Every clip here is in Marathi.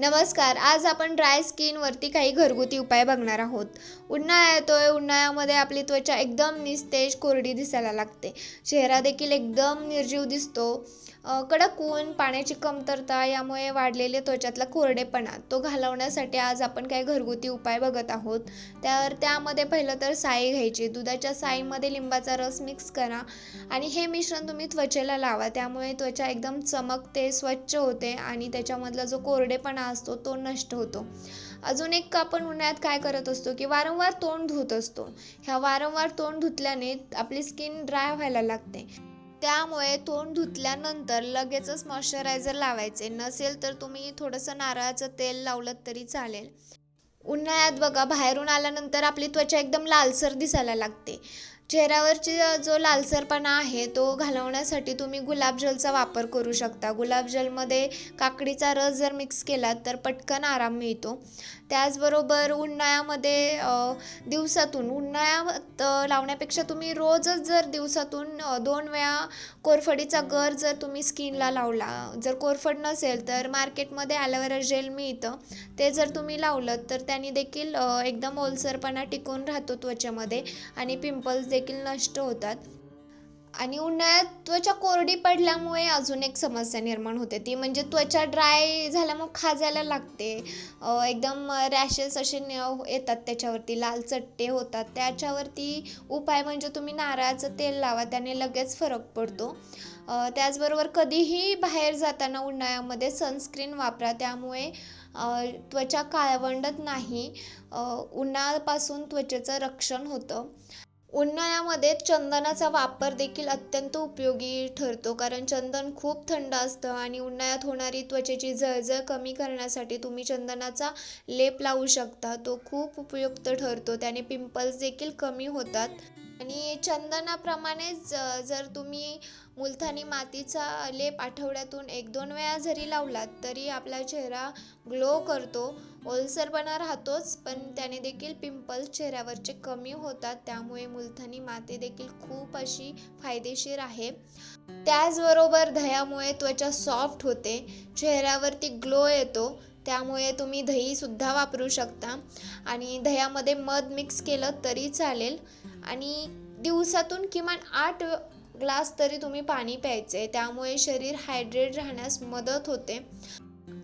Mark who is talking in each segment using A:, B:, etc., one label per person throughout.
A: नमस्कार आज आपण ड्राय स्किनवरती काही घरगुती उपाय बघणार आहोत. उन्हाळा येतोय उन्हाळ्यामध्ये आपली त्वचा एकदम निस्तेज कोरडी दिसायला लागते. चेहरा देखील एकदम निर्जीव दिसतो. कडक ऊन पाण्याची कमतरता यामुळे वाढलेले त्वचातला कोरडेपणा तो घालवण्यासाठी आज आपण काही घरगुती उपाय बघत आहोत. त्यावर त्यामध्ये पहिलं तर साई घ्यायची. दुधाच्या साईमध्ये लिंबाचा रस मिक्स करा आणि हे मिश्रण तुम्ही त्वचेला लावा. त्यामुळे त्वचा एकदम चमकते स्वच्छ होते आणि त्याच्यामधला जो कोरडेपणा असतो तो नष्ट होतो. अजून एक आपण उन्हाळ्यात काय करत असतो की वारंवार तोंड धुत असतो. ह्या वारंवार तोंड धुतल्याने आपली स्किन ड्राय व्हायला लागते. त्यामुळे तोंड धुतल्यानंतर लगेचच मॉइश्चरायझर लावायचे. नसेल तर तुम्ही थोडंसं नारळाचं तेल लावलं तरी चालेल. उन्हाळ्यात बघा बाहेरून आल्यानंतर आपली त्वचा एकदम लालसर दिसायला लागते. चेहऱ्यावरची जो लालसरपणा आहे तो घालवण्यासाठी तुम्ही गुलाबजलचा वापर करू शकता. गुलाबजलमध्ये काकडीचा रस जर मिक्स केला तर पटकन आराम मिळतो. त्याचबरोबर उन्हाळ्यामध्ये दिवसातून उन्हाळ्यात लावण्यापेक्षा तुम्ही रोजच जर दिवसातून दोन वेळा कोरफडीचा गर जर तुम्ही स्किनला लावला जर कोरफड नसेल तर मार्केटमध्ये ॲलोवेरा जेल मिळतं. ते जर तुम्ही लावलं तर त्यांनी देखील एकदम ओलसरपणा टिकून राहतो त्वचेमध्ये आणि पिंपल्स देखील नष्ट होतात. आणि उन्हाळ्यात त्वचा कोरडी पडल्यामुळे अजून एक समस्या निर्माण होते. ती म्हणजे त्वचा ड्राय झाल्यामुळे खाजायला लागते. एकदम रॅशेस असे येतात त्याच्यावरती लाल चट्टे होतात. त्याच्यावरती उपाय म्हणजे तुम्ही नारळाचं तेल लावा त्याने लगेच फरक पडतो. त्याचबरोबर कधीही बाहेर जाताना उन्हाळ्यामध्ये सनस्क्रीन वापरा. त्यामुळे त्वचा काळवंडत नाही. उन्हापासून त्वचेचं रक्षण होतं. उन्हाळ्यामध्ये चंदनाचा वापर देखील अत्यंत उपयोगी ठरतो कारण चंदन खूप थंड असतं आणि उन्हाळ्यात होणारी त्वचेची जळजळ कमी करण्यासाठी तुम्ही चंदनाचा लेप लावू शकता. तो खूप उपयुक्त ठरतो. त्याने पिंपल्स देखील कमी होतात. आणि चंदनाप्रमाणेच जर तुम्ही मुलथानी मातीचा लेप आठवड्यातून एक दोन वेळा जरी लावलात तरी आपला चेहरा ग्लो करतो. ओलसरपणा राहतोच पण त्याने देखील पिंपल्स चेहऱ्यावरचे कमी होतात. त्यामुळे मुल मुलतानी माती देखील खूप अशी फायदेशीर आहे. त्याचबरोबर दह्यामुळे त्वचा सॉफ्ट होते चेहऱ्यावरती ग्लो येतो त्यामुळे तुम्ही दहीसुद्धा वापरू शकता. आणि दह्यामध्ये मध मिक्स केलं तरी चालेल. आणि दिवसातून किमान आठ ग्लास तरी तुम्ही पाणी प्यायचे त्यामुळे शरीर हायड्रेट राहण्यास मदत होते.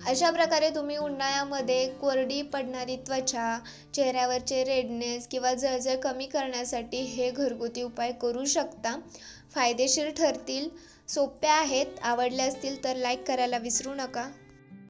A: अशा प्रकारे तुम्ही उन्हाळ्यामध्ये कोरडी पडणारी त्वचा चेहऱ्यावरचे रेडनेस किंवा जळजळ कमी करण्यासाठी हे घरगुती उपाय करू शकता. फायदेशीर ठरतील सोप्या आहेत आवडल्या असतील तर लाईक करायला विसरू नका.